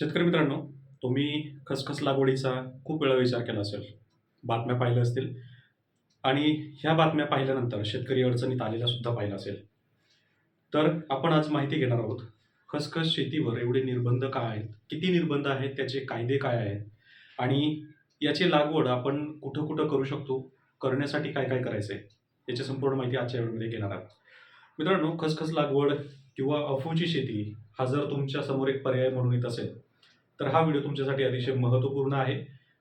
शेतकरी मित्रांनो तुम्ही खसखस लागवडीचा खूप वेळा विचार केला असेल. बातम्या पाहिल्या असतील. आणि ह्या बातम्या पाहिल्यानंतर शेतकरी अडचणीत आलेला सुद्धा पाहिला असेल. तर आपण आज माहिती घेणार आहोत खसखस शेतीवर एवढे निर्बंध काय आहेत? किती निर्बंध आहेत? त्याचे कायदे काय आहेत? आणि याची लागवड आपण कुठं कुठं करू शकतो? करण्यासाठी काय काय करायचं आहे याची संपूर्ण माहिती आजच्या व्हिडिओमध्ये घेणार आहोत. मित्रांनो खसखस लागवड किंवा अफूची शेती हा जर तुमच्यासमोर एक पर्याय म्हणून येत असेल तर हा व्हिडिओ तुमच्यासाठी अतिशय महत्त्वपूर्ण आहे.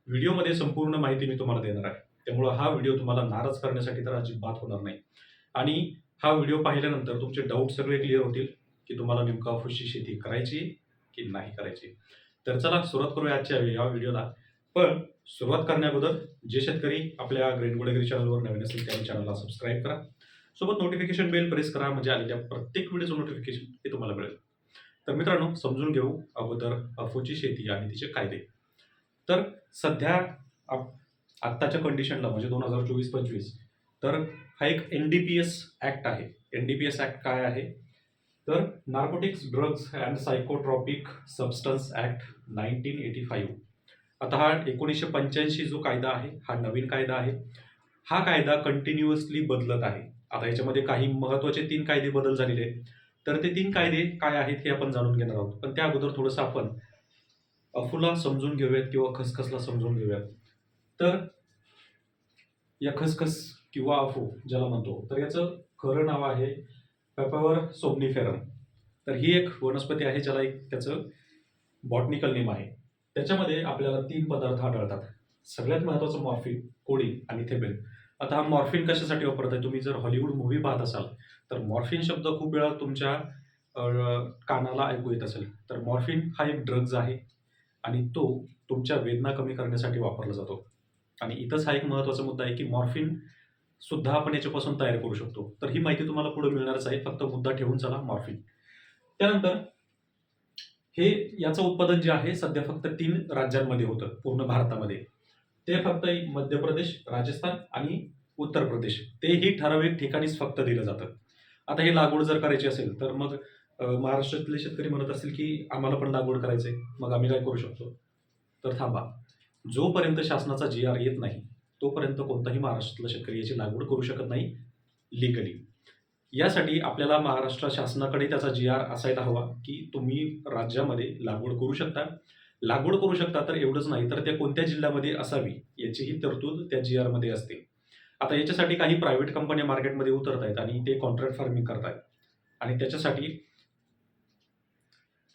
व्हिडिओमध्ये संपूर्ण माहिती मी तुम्हाला देणार आहे. त्यामुळं हा व्हिडिओ तुम्हाला नाराज करण्यासाठी तर अजिबात होणार नाही. आणि हा व्हिडिओ पाहिल्यानंतर तुमचे डाऊट सगळे क्लिअर होतील की तुम्हाला नेमका फुशी शेती करायची की नाही करायची. तर चला सुरुवात करूया आजच्या या व्हिडिओला. पण सुरुवात करण्याअगोदर जे शेतकरी आपल्या ग्रेन गोडेगिरी चॅनलवर नवीन असेल त्यांनी चॅनलला सबस्क्राईब करा. सोबत नोटिफिकेशन बेल प्रेस करा म्हणजे आलेल्या प्रत्येक व्हिडिओचं नोटिफिकेशन हे तुम्हाला मिळेल. तर मित्रांनो समजून घेऊ अगोदर अफूची शेती आणि तिचे कायदे. तर सध्या आप आत्ताच्या कंडिशनला म्हणजे दोन हजार चोवीस पंचवीस तर हा एक N D P S act आहे. N D P S act काय आहे? तर narcotics drugs and psychotropic substance act nineteen eighty five आता हा एकोणीसशे पंच्याऐंशी जो कायदा आहे हा नवीन कायदा आहे. हा कायदा कंटिन्युअसली बदलत आहे. आता याच्यामध्ये काही महत्त्वाचे तीन कायदे बदल झालेले आहेत. तर ते तीन कायदे काय आहेत हे आपण जाणून घेणार आहोत. पण त्या अगोदर थोडंसं आपण अफूला समजून घेऊयात किंवा खसखसला समजून घेऊयात. तर या खसखस किंवा अफू ज्याला म्हणतो तर याचं खरं नाव आहे पेपावर सोमनिफेरम. तर ही एक वनस्पती आहे ज्याला एक त्याचं बॉटनिकल नेम आहे. त्याच्यामध्ये आपल्याला तीन पदार्थ आढळतात. सगळ्यात महत्त्वाचं मॉर्फिन कोळी आणि थेबेन. आता हा मॉर्फिन कशासाठी वापरताय? तुम्ही जर हॉलिवूड मूव्ही पाहत असाल तर मॉर्फिन शब्द खूप वेळा तुमच्या कानाला ऐकू येत असेल. तर मॉर्फिन हा एक ड्रग्ज आहे आणि तो तुमच्या वेदना कमी करण्यासाठी वापरला जातो. आणि इथंच हा एक महत्त्वाचा मुद्दा आहे की मॉर्फिन सुद्धा आपण याच्यापासून तयार करू शकतो. तर ही माहिती तुम्हाला पुढे मिळणारच आहे. फक्त मुद्दा ठेवून चला मॉर्फिन. त्यानंतर हे याचं उत्पादन जे आहे सध्या फक्त तीन राज्यांमध्ये होतं पूर्ण भारतामध्ये. ते फक्त मध्य प्रदेश राजस्थान आणि उत्तर प्रदेश. तेही ठराविक ठिकाणीच फक्त दिलं जातं. आता हे लागवड जर करायची असेल तर मग महाराष्ट्रातले शेतकरी म्हणत असतील की आम्हाला पण लागवड करायचं आहे मग आम्ही काय करू शकतो? तर थांबा. जोपर्यंत शासनाचा जी आर येत नाही तोपर्यंत कोणताही महाराष्ट्रातला शेतकरी याची लागवड करू शकत नाही लिगली यासाठी आपल्याला महाराष्ट्र शासनाकडे त्याचा जी आर असायला हवा की तुम्ही राज्यामध्ये लागवड करू शकता. लागवड करू शकता तर एवढंच नाही तर त्या कोणत्या जिल्ह्यामध्ये असावी याचीही तरतूद त्या जी आरमध्ये असते. आता याच्यासाठी काही प्रायव्हेट कंपन्या मार्केटमध्ये उतरत आहेत आणि ते कॉन्ट्रॅक्ट फार्मिंग करतायत. आणि त्याच्यासाठी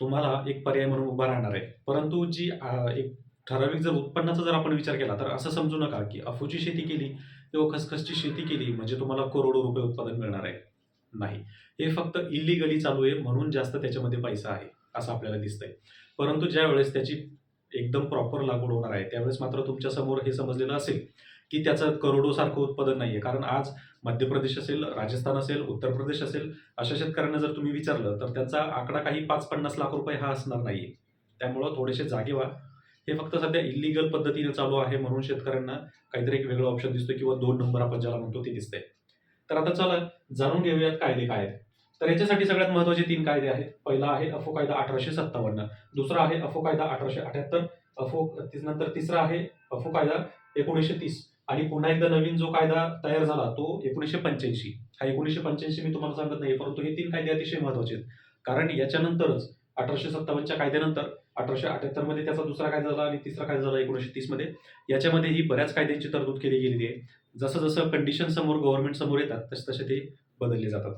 तुम्हाला एक पर्याय म्हणून उभा राहणार आहे. परंतु जी एक ठराविक जर उत्पन्नाचा जर आपण विचार केला तर असं समजू नका की अफूची शेती केली किंवा खसखसची शेती केली म्हणजे तुम्हाला करोडो रुपये उत्पादन मिळणार आहे. नाही. हे फक्त इलिगली चालू आहे म्हणून जास्त त्याच्यामध्ये पैसा आहे असं आपल्याला दिसतंय. परंतु ज्या वेळेस त्याची एकदम प्रॉपर लागवड होणार आहे त्यावेळेस मात्र तुमच्यासमोर हे समजलेलं असेल की त्याचं करोडोसारखं उत्पादन नाही आहे कारण आज मध्य प्रदेश असेल राजस्थान असेल उत्तर प्रदेश असेल अशा शेतकऱ्यांना जर तुम्ही विचारलं तर त्यांचा आकडा काही पाच पन्नास लाख रुपये हा असणार नाहीये. त्यामुळं थोडेसे जागे व्हा. हे फक्त सध्या इलिगल पद्धतीने चालू आहे म्हणून शेतकऱ्यांना काहीतरी एक वेगळं ऑप्शन दिसतो किंवा दोन नंबर आपण ज्याला म्हणतो ते दिसतंय. तर आता चला जाणून घेऊयात कायदे काय आहेत. तर याच्यासाठी सगळ्यात महत्त्वाचे तीन कायदे आहेत. पहिला आहे अफो कायदा अठराशे सत्तावन्न. दुसरा आहे अफो कायदा अठराशे अठ्याहत्तर. अफो नंतर तिसरा आहे अफो कायदा एकोणीसशे तीस. आणि पुन्हा एकदा नवीन जो कायदा तयार झाला तो एकोणीसशे पंच्याऐंशी. हा एकोणीसशे पंच्याऐंशी मी तुम्हाला सांगत नाही परंतु हे तीन कायदे अतिशय महत्त्वाचे आहेत. कारण याच्यानंतरच अठराशे सत्तावन्नच्या कायद्यानंतर अठराशे अठ्याहत्तरमध्ये त्याचा दुसरा कायदा झाला आणि तिसरा कायदा झाला एकोणीसशे तीसमध्ये याच्यामध्ये ही बऱ्याच कायद्यांची तरतूद केली गेलेली आहे. जसं जसं कंडिशन समोर गव्हर्नमेंट समोर येतात तसे तसे ते बदलले जातात.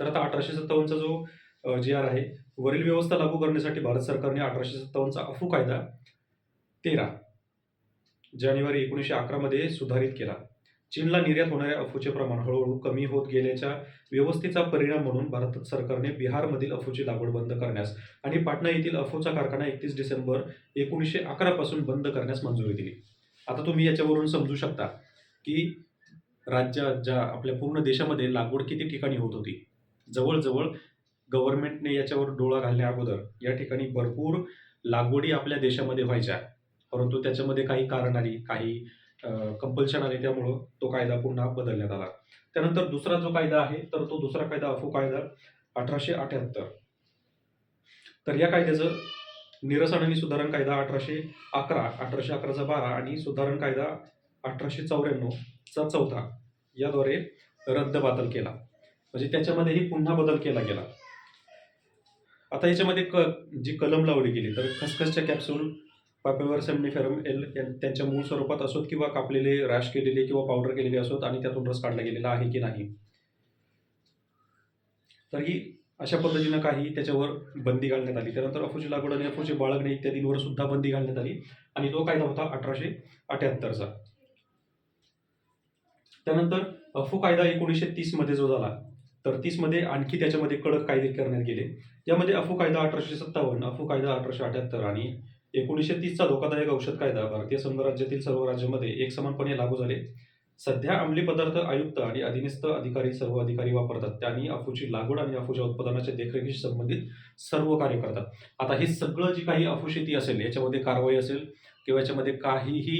तर आता अठराशे सत्तावन्नचा जो जी आर आहे वरील व्यवस्था लागू करण्यासाठी भारत सरकारने अठराशे सत्तावन्नचा अफू कायदा तेरा. जानेवारी एकोणीसशे अकरामध्ये सुधारित केला. चीनला निर्यात होणाऱ्या अफूचे प्रमाण हळूहळू कमी होत गेल्याच्या व्यवस्थेचा परिणाम म्हणून भारत सरकारने बिहारमधील अफूची लागवड बंद करण्यास आणि पाटणा येथील अफूचा कारखाना एकतीस डिसेंबर एकोणीसशे अकरापासून बंद करण्यास मंजुरी दिली. आता तुम्ही याच्यावरून समजू शकता की राज्यात ज्या आपल्या पूर्ण देशामध्ये लागवड किती ठिकाणी होत होती? जवळजवळ गव्हर्नमेंटने याच्यावर डोळा घालण्या अगोदर या ठिकाणी भरपूर लागवडी आपल्या देशामध्ये व्हायच्या. परंतु त्याच्यामध्ये काही कारण आली काही कंपल्शन आले त्यामुळं तो कायदा पुन्हा बदलण्यात आला. त्यानंतर दुसरा जो कायदा आहे तर तो दुसरा कायदा अफू कायदा अठराशे अठ्याहत्तर. तर या कायद्याचं निरसन आणि सुधारण कायदा अठराशे अकरा अठराशे अकराचा बारा आणि सुधारण कायदा अठराशे चौऱ्याण्णवचा चौथा याद्वारे रद्दबातल केला. म्हणजे त्याच्यामध्येही पुन्हा बदल केला गेला. आता याच्यामध्ये क जी कलम लावली गेली तर खसखसच्या कॅप्सूल पापेवर सेमनिफेरम एल त्यांच्या मूळ स्वरूपात असोत किंवा कापलेले रॅश केलेले किंवा पावडर केलेले असोत आणि त्यातून रस काढला गेलेला आहे की नाही? तर ही अशा पद्धतीनं काही त्याच्यावर बंदी घालण्यात आली. त्यानंतर अफूची लागवड आणि अफूचे बाळगणे इत्यादींवर सुद्धा बंदी घालण्यात आली आणि तो कायदा होता अठराशे अठ्याहत्तरचा. त्यानंतर अफू कायदा एकोणीसशे तीसमध्ये जो झाला तर तीसमध्ये आणखी त्याच्यामध्ये कडक कायदे करण्यात गेले. यामध्ये अफू कायदा अठराशे सत्तावन्न अफू कायदा अठराशे अठ्याहत्तर आणि एकोणीसशे तीसचा धोकादायक औषध कायदा भारतीय संघराज्यातील सर्व राज्यांमध्ये एकसमानपणे लागू झाले. सध्या अंमली पदार्थ आयुक्त आणि अधीनस्थ अधिकारी सर्व अधिकारी वापरतात. त्यांनी अफूची लागवड आणि अफूच्या उत्पादनाच्या देखरेखीशी संबंधित सर्व कार्य करतात. आता हे सगळं जी काही अफू शेती असेल याच्यामध्ये कारवाई असेल किंवा याच्यामध्ये काहीही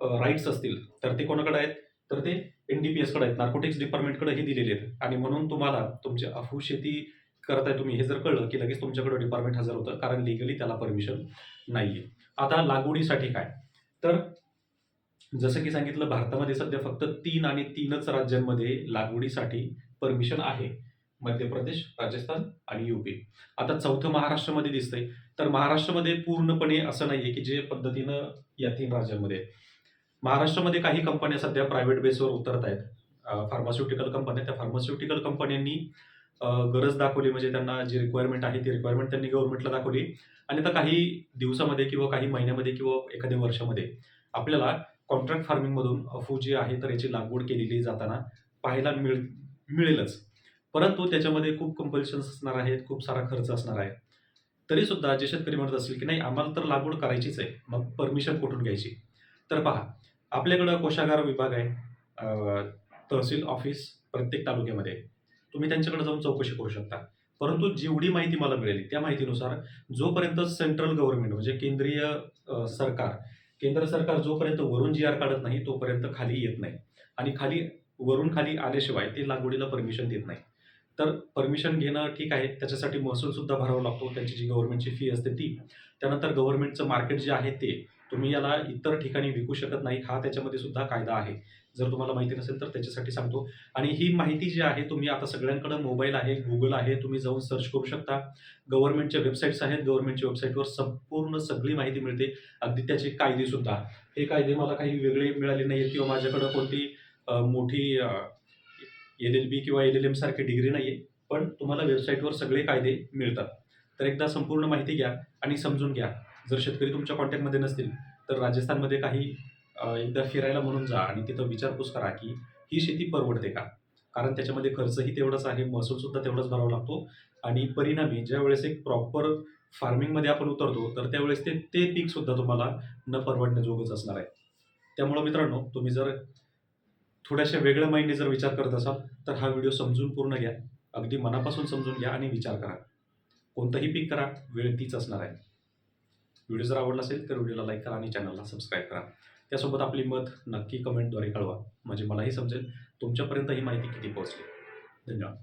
राईट्स असतील तर ते कोणाकडे आहेत? तर ते एन डी पी एसकडे आहेत. नार्कोटिक्स डिपार्टमेंटकडे हे दिलेले आहेत. आणि म्हणून तुम्हाला तुमच्या अफू शेती करताय तुम्ही हे जर कळलं की लगेच तुमच्याकडे डिपार्टमेंट हजर होतं कारण लिगली त्याला परमिशन नाही आहे आता लागवडीसाठी काय? तर जसं की सांगितलं भारतामध्ये सध्या फक्त तीन आणि तीनच राज्यांमध्ये लागवडीसाठी परमिशन आहे. मध्य प्रदेश राजस्थान आणि युपी आता चौथं महाराष्ट्रामध्ये दिसतंय. तर महाराष्ट्रामध्ये पूर्णपणे असं नाहीये की जे पद्धतीनं या तीन राज्यांमध्ये महाराष्ट्रामध्ये काही कंपन्या सध्या प्रायव्हेट बेसवर उतरत आहेत फार्मास्युटिकल कंपन्या त्या फार्मास्युटिकल कंपन्यांनी गरज दाखवली म्हणजे त्यांना जी रिक्वायरमेंट आहे ती रिक्वायरमेंट त्यांनी गव्हर्नमेंटला दाखवली. आणि आता काही दिवसामध्ये किंवा काही महिन्यामध्ये किंवा एखाद्या वर्षामध्ये आपल्याला कॉन्ट्रॅक्ट फार्मिंगमधून अफू जी आहे तर याची लागवड केलेली जाताना पाहायला मिळ मिळेलच. परंतु त्याच्यामध्ये खूप कंपल्शन्स असणार आहेत खूप सारा खर्च असणार आहे. तरीसुद्धा जे शेतकरी म्हणत असतील की नाही आम्हाला तर लागवड करायचीच आहे मग परमिशन कुठून घ्यायची? तर पहा आपल्याकडं कोशागार विभाग आहे तहसील ऑफिस प्रत्येक तालुक्यामध्ये. तुम्ही त्यांच्याकडे जाऊन चौकशी करू शकता. परंतु जेवढी माहिती मला मिळाली त्या माहितीनुसार जोपर्यंत सेंट्रल गव्हर्नमेंट म्हणजे केंद्रीय सरकार केंद्र सरकार जोपर्यंत वरून जी आर काढत नाही तोपर्यंत खाली येत नाही. आणि खाली वरून खाली आल्याशिवाय ते लागवडीला परमिशन देत नाही. तर परमिशन घेणं ठीक आहे त्याच्यासाठी महसूल सुद्धा भरावा लागतो. त्यांची जी गव्हर्नमेंटची फी असते ती. त्यानंतर गव्हर्नमेंटचं मार्केट जे आहे ते तुम्ही याला इतर ठिकाणी विकू शकत नाही. हा त्याच्यामध्ये सुद्धा कायदा आहे. जर तुम्हाला माहिती नसेल तर त्याच्यासाठी सांगतो. आणि ही माहिती जी आहे तुम्ही आता सगळ्यांकडे मोबाईल आहे गुगल आहे तुम्ही जाऊन सर्च करू शकता. गव्हर्नमेंटच्या वेबसाईट्स आहेत गव्हर्नमेंटच्या वेबसाईटवर संपूर्ण सगळी माहिती मिळते. अगदी त्याचे कायदे सुद्धा. हे कायदे मला काही वेगळे मिळाले नाही आहेत किंवा माझ्याकडं कोणती मोठी एल एल बी किंवा एल एल एम सारखी डिग्री नाही आहे पण तुम्हाला वेबसाईटवर सगळे कायदे मिळतात. तर एकदा संपूर्ण माहिती घ्या आणि समजून घ्या. जर शेतकरी तुमच्या कॉन्टॅक्टमध्ये नसतील तर राजस्थानमध्ये काही एकदा फिरायला म्हणून जा आणि तिथं विचारपूस करा की ही शेती परवडते का? कारण त्याच्यामध्ये खर्चही तेवढाच आहे महसूलसुद्धा तेवढाच भरावा लागतो आणि परिणामी ज्या वेळेस एक प्रॉपर फार्मिंगमध्ये आपण उतरतो तर त्यावेळेस ते ते पीकसुद्धा तुम्हाला न परवडण्याजोगच असणार आहे. त्यामुळं मित्रांनो तुम्ही जर थोड्याशा वेगळ्या माइंडने जर विचार करत असाल तर हा व्हिडिओ समजून पूर्ण घ्या. अगदी मनापासून समजून घ्या आणि विचार करा. कोणतंही पीक करा वेळ तीच असणार आहे. व्हिडिओ जर आवडला असेल तर व्हिडिओला लाईक करा आणि चॅनलला सबस्क्राईब करा. त्यासोबत आपली मत नक्की कमेंटद्वारे कळवा. म्हणजे मलाही समजेल. तुमच्यापर्यंत ही माहिती किती पोहोचली. धन्यवाद.